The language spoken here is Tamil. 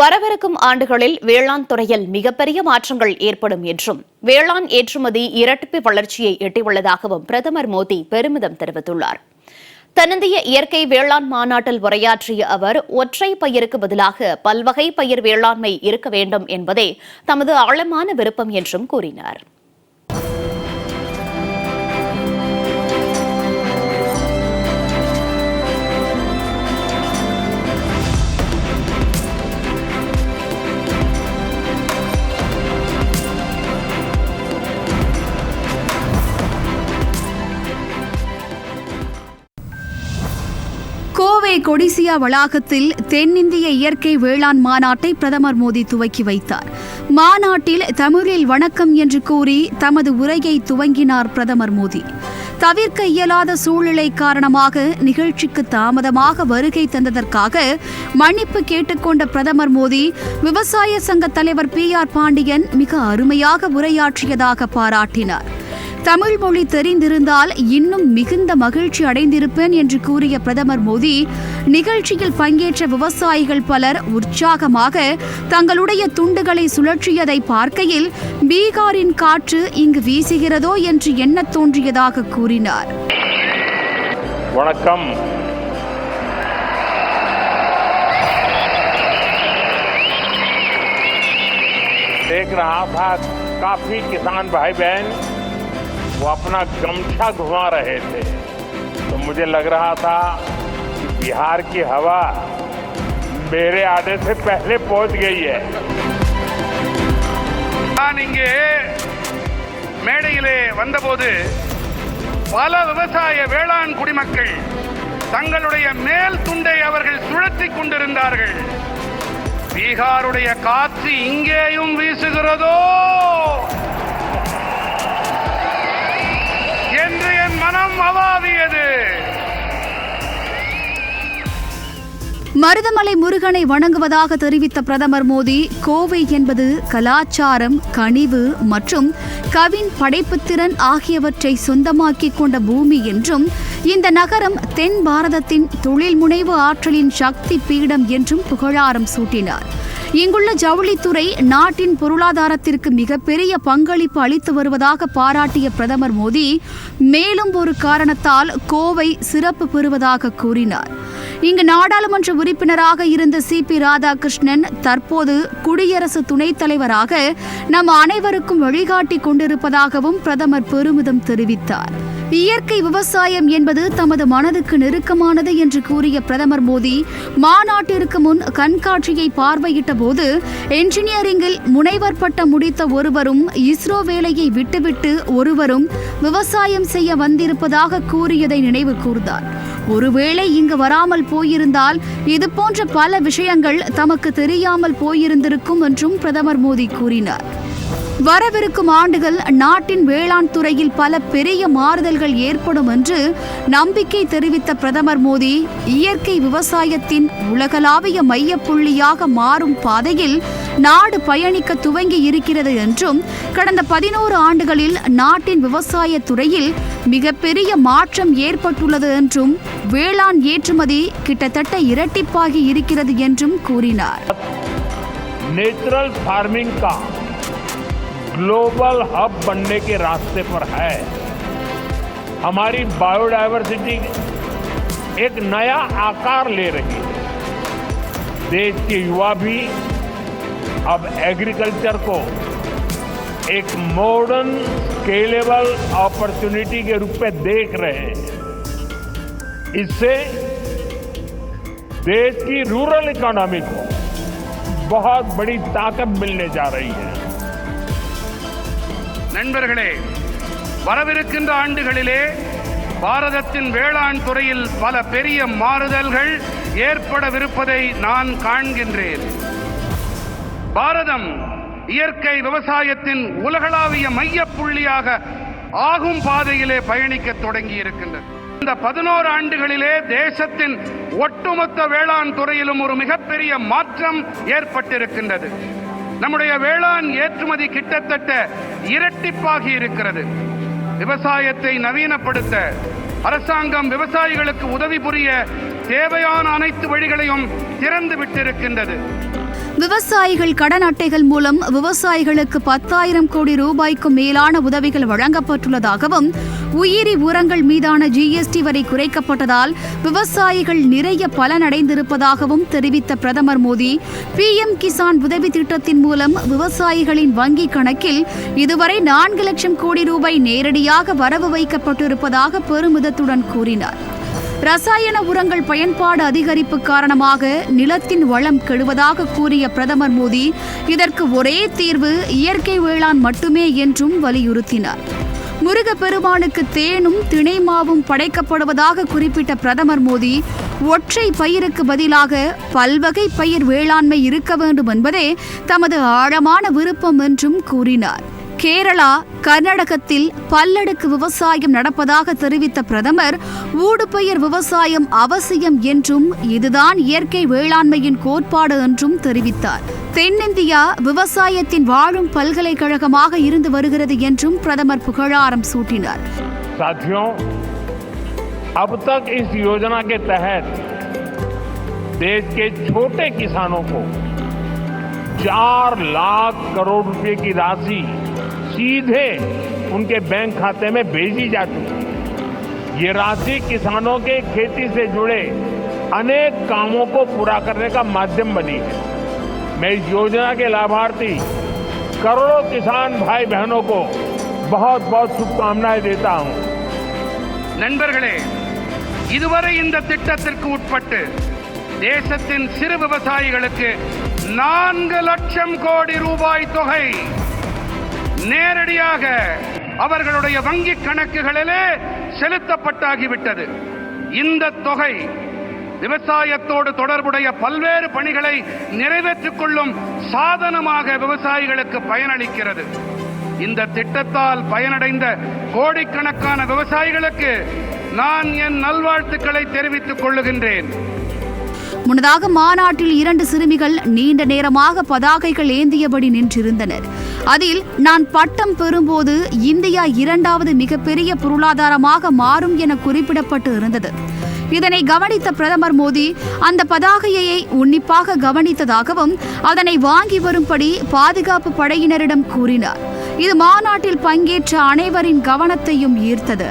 வரவிருக்கும் ஆண்டுகளில் வேளாண் துறையில் மிகப்பெரிய மாற்றங்கள் ஏற்படும் என்றும் வேளாண் ஏற்றுமதி இரட்டிப்பு வளர்ச்சியை எட்டியுள்ளதாகவும் பிரதமர் மோடி பெருமிதம் தெரிவித்துள்ளார். தென்னிந்திய இயற்கை வேளாண் மாநாட்டில் உரையாற்றிய அவர் ஒற்றை பயிருக்கு பதிலாக பல்வகை பயிர் வேளாண்மை இருக்க வேண்டும் என்பதே தமது ஆழமான விருப்பம் என்றும் கூறினார். கொடிசியா வளாகத்தில் தென்னிந்திய இயற்கை வேளாண் மாநாட்டை பிரதமர் மோடி துவக்கி வைத்தார். மாநாட்டில் தமிழில் வணக்கம் என்று கூறி தமது உரையை துவங்கினார் பிரதமர் மோடி. தவிர்க்க இயலாத சூழ்நிலை காரணமாக நிகழ்ச்சிக்கு தாமதமாக வருகை தந்ததற்காக மன்னிப்பு கேட்டுக்கொண்ட பிரதமர் மோடி விவசாய சங்க தலைவர் பி ஆர் பாண்டியன் மிக அருமையாக உரையாற்றியதாக பாராட்டினார். தமிழ் மொழி தெரிந்திருந்தால் இன்னும் மிகுந்த மகிழ்ச்சி அடைந்திருப்பேன் என்று கூறிய பிரதமர் மோடி நிகழ்ச்சியில் பங்கேற்ற விவசாயிகள் பலர் உற்சாகமாக தங்களுடைய துண்டுகளை சுழற்றியதை பார்க்கையில் பீகாரின் காற்று இங்கு வீசுகிறதோ என்று எண்ணத் தோன்றியதாக கூறினார் வணக்கம் देख रहा था काफी किसान भाई बहन वो अपना गमछा घुमा रहे थे तो मुझे लग रहा था कि बिहार की हवा मेरे आने से पहले पहुंच गई है நான் இங்கே மேடையிலே வந்தபோது பல விவசாய வேளாண் குடிமக்கள் தங்களுடைய மேல் துண்டை அவர்கள் சுழற்றிக் கொண்டிருந்தார்கள் பீகாருடைய காற்று இங்கேயும் வீசுகிறதோ மனம் அவாவியது. மருதமலை முருகனை வணங்குவதாக தெரிவித்த பிரதமர் மோடி கோவை என்பது கலாச்சாரம் கனிவு மற்றும் கவின் படைப்புத்திறன் ஆகியவற்றை சொந்தமாக்கிக் கொண்ட பூமி என்றும் இந்த நகரம் தென் பாரதத்தின் தொழில் முனைவு ஆற்றலின் சக்தி பீடம் என்றும் புகழாரம் சூட்டினார். இங்குள்ள ஜவுளித்துறை நாட்டின் பொருளாதாரத்திற்கு மிகப்பெரிய பங்களிப்பு அளித்து வருவதாக பாராட்டிய பிரதமர் மோடி மேலும் ஒரு காரணத்தால் கோவை சிறப்பு பெறுவதாக கூறினார். இங்கு நாடாளுமன்ற உறுப்பினராக இருந்த சி. பி. ராதாகிருஷ்ணன் தற்போது குடியரசு துணைத் தலைவராக நம் அனைவருக்கும் வழிகாட்டி கொண்டிருப்பதாகவும் பிரதமர் பெருமிதம் தெரிவித்தார். இயற்கை விவசாயம் என்பது தமது மனதுக்கு நெருக்கமானது என்று கூறிய பிரதமர் மோடி மாநாட்டிற்கு முன் கண்காட்சியை பார்வையிட்ட போது என்ஜினியரிங்கில் முனைவர் பட்டம் முடித்த ஒருவரும் இஸ்ரோ வேலையை விட்டுவிட்டு ஒருவரும் விவசாயம் செய்ய வந்திருப்பதாக கூறியதை நினைவு கூர்ந்தார். ஒருவேளை இங்கு வராமல் போயிருந்தால் இது போன்ற பல விஷயங்கள் தமக்கு தெரியாமல் போயிருந்திருக்கும் என்றும் பிரதமர் மோடி கூறினார். வரவிருக்கும் ஆண்டுகள் நாட்டின் வேளாண் துறையில் பல பெரிய மாறுதல்கள் ஏற்படும் என்று நம்பிக்கை தெரிவித்த பிரதமர் மோடி இயற்கை விவசாயத்தின் உலகளாவிய மையப்புள்ளியாக மாறும் பாதையில் நாடு பயணிக்க துவங்கி இருக்கிறது என்றும் கடந்த பதினோரு ஆண்டுகளில் நாட்டின் விவசாய துறையில் மிகப்பெரிய மாற்றம் ஏற்பட்டுள்ளது என்றும் வேளாண் ஏற்றுமதி கிட்டத்தட்ட இரட்டிப்பாகி இருக்கிறது என்றும் கூறினார். நேச்சுரல் ஃபார்மிங் கா ग्लोबल हब बनने के रास्ते पर है। हमारी बायोडायवर्सिटी एक नया आकार ले रही है। देश के युवा भी अब एग्रीकल्चर को एक मॉडर्न स्केलेबल अपॉर्चुनिटी के रूप में देख रहे हैं। इससे देश की रूरल इकोनॉमी को बहुत बड़ी ताकत मिलने जा रही है। நண்பர்களே வரவிருக்கின்ற ஆண்டுகளிலே பாரதத்தின் வேளாண் துறையில் பல பெரிய மாறுதல்கள் ஏற்படவிருப்பதை நான் காண்கின்றேன். பாரதம் இயற்கை விவசாயத்தின் உலகளாவிய மையப்புள்ளியாக ஆகும் பாதையிலே பயணிக்க தொடங்கி இருக்கின்றது இந்த பதினோரு ஆண்டுகளிலே தேசத்தின் ஒட்டுமொத்த வேளாண் துறையிலும் ஒரு மிகப்பெரிய மாற்றம் ஏற்பட்டிருக்கின்றது. நம்முடைய வேளாண் ஏற்றுமதி கிட்டத்தட்ட இரட்டிப்பாகி இருக்கிறது. விவசாயத்தை நவீனப்படுத்த அரசாங்கம் விவசாயிகளுக்கு உதவி புரிய தேவையான அனைத்து வழிகளையும் திறந்து விட்டிருக்கின்றது. விவசாயிகள் கடன் அட்டைகள் மூலம் விவசாயிகளுக்கு பத்தாயிரம் கோடி ரூபாய்க்கும் மேலான உதவிகள் வழங்கப்பட்டுள்ளதாகவும் உயிரி உரங்கள் மீதான ஜிஎஸ்டி வரி குறைக்கப்பட்டதால் விவசாயிகள் நிறைய பலனடைந்திருப்பதாகவும் தெரிவித்த பிரதமர் மோடி பிஎம் கிசான் உதவி திட்டத்தின் மூலம் விவசாயிகளின் வங்கிக் கணக்கில் இதுவரை நான்கு லட்சம் கோடி ரூபாய் நேரடியாக வரவு வைக்கப்பட்டிருப்பதாக பெருமிதத்துடன் கூறினார். ரசாயன உரங்கள் பயன்பாடு அதிகரிப்பு காரணமாக நிலத்தின் வளம் கெடுவதாக கூறிய பிரதமர் மோடி இதற்கு ஒரே தீர்வு இயற்கை வேளாண் மட்டுமே என்றும் வலியுறுத்தினார். முருகப்பெருமானுக்கு தேனும் திணைமாவும் படைக்கப்படுவதாக குறிப்பிட்ட பிரதமர் மோடி ஒற்றை பயிருக்கு பதிலாக பல்வகை பயிர் வேளாண்மை இருக்க வேண்டும் என்பதே தமது ஆழமான விருப்பம் என்றும் கூறினார். கேரளா கர்நாடகத்தில் பல்லடுக்கு விவசாயம் நடப்பதாக தெரிவித்த பிரதமர் ஊடுபயிர் விவசாயம் அவசியம் என்றும் இதுதான் இயற்கை வேளாண்மையின் கோட்பாடு என்றும் தெரிவித்தார் தென்னிந்தியா விவசாயத்தின் வாழும் பல்கலைக்கழகமாக இருந்து வருகிறது என்றும் பிரதமர் புகழாரம் சூட்டினார் साथियों अब तक इस योजना के तहत देश के छोटे किसानों को चार लाख करोड़ रुपए की राशि सीधे उनके बैंक खाते में भेजी जा चुकी है ये राशि किसानों के खेती से जुड़े अनेक कामों को पूरा करने का माध्यम बनी है मैं इस योजना के लाभार्थी करोड़ों किसान भाई बहनों को बहुत बहुत शुभकामनाएं देता हूं நண்பர்களே இதுவரை இந்த திட்டத்திற்கு உட்பட்டு தேசத்தின் சிறு விவசாயிகளுக்கு நான்கு லட்சம் கோடி ரூபாய் தொகை நேரடியாக அவர்களுடைய வங்கிக் கணக்குகளிலே செலுத்தப்பட்டாகிவிட்டது. இந்த தொகை விவசாயத்தோடு தொடர்புடைய பல்வேறு பணிகளை நிறைவேற்றிக் கொள்ளும் சாதனமாக விவசாயிகளுக்கு பயனளிக்கிறது. இந்த திட்டத்தால் பயனடைந்த கோடிக்கணக்கான விவசாயிகளுக்கு நான் என் நல்வாழ்த்துக்களை தெரிவித்துக் கொள்ளுகின்றேன். முன்னதாக மாநாட்டில் இரண்டு சிறுமிகள் நீண்ட நேரமாக பதாகைகள் ஏந்தியபடி நின்றிருந்தனர். அதில் நான் பட்டம் பெறும்போது இந்தியா இரண்டாவது மிகப்பெரிய பொருளாதாரமாக மாறும் என குறிப்பிடப்பட்டு இருந்தது. இதனை கவனித்த பிரதமர் மோடி அந்த பதாகையை உன்னிப்பாக கவனித்ததாகவும் அதனை வாங்கி வரும்படி பாதுகாப்பு படையினரிடம் கூறினார். இது மாநாட்டில் பங்கேற்ற அனைவரின் கவனத்தையும் ஈர்த்தது.